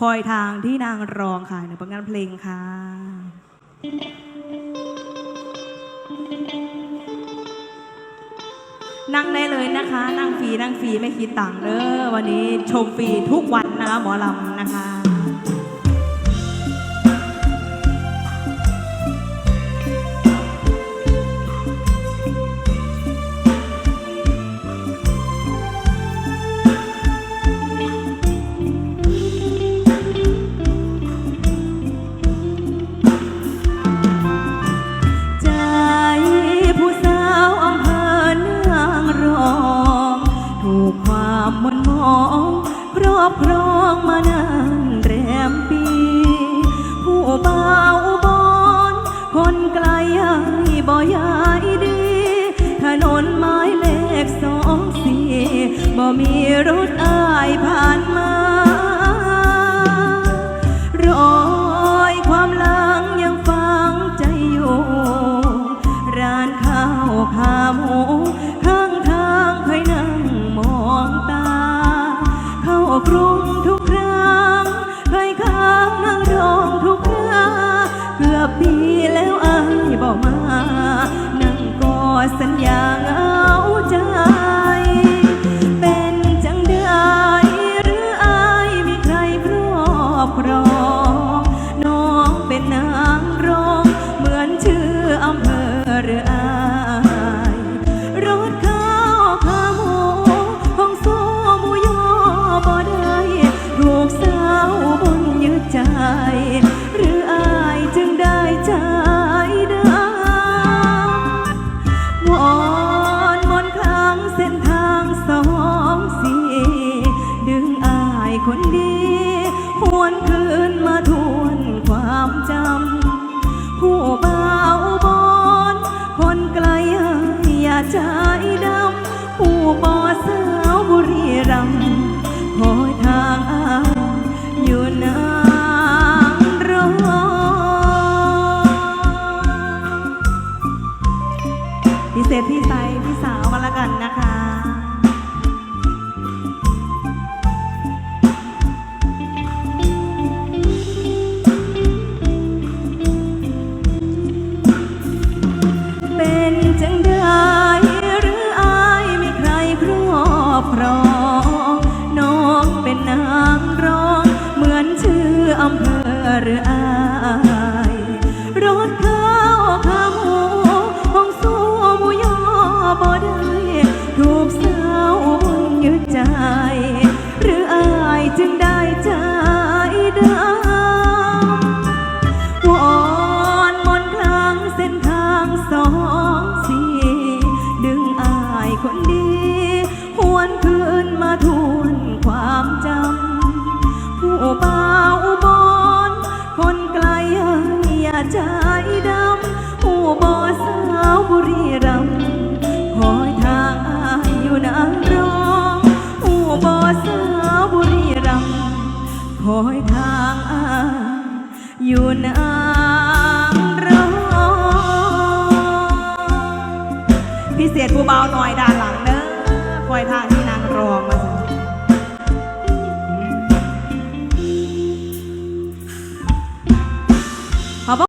คอยทางที่นางรองค่ะหนึ่งผลงานเพลงค่ะ นั่งได้เลยนะคะ นั่งฟรีนั่งฟรีไม่คิดตังค์เด้อวันนี้ชมฟรีทุกวันนะคะหมอลำนะคะ อบครองมานานแรมปี ผู้บ่าวบอนคนไกลให้บ่ยายดี ถนนไม้เลขสองสี่บ่มีรถ ปีแล้วอายบอกมา นั่งกอดสัญญาเงาใจ พี่สาวมาละกันนะคะ ใจดำผู้บ่สาวบุรีรัมคอยทางอายอยู่นางรองผู้บ่สาวบุรีรัมคอยทางอายอยู่นางรองพิเศษผู้เบาหน่อยด้านหลังเด้อคอยทาง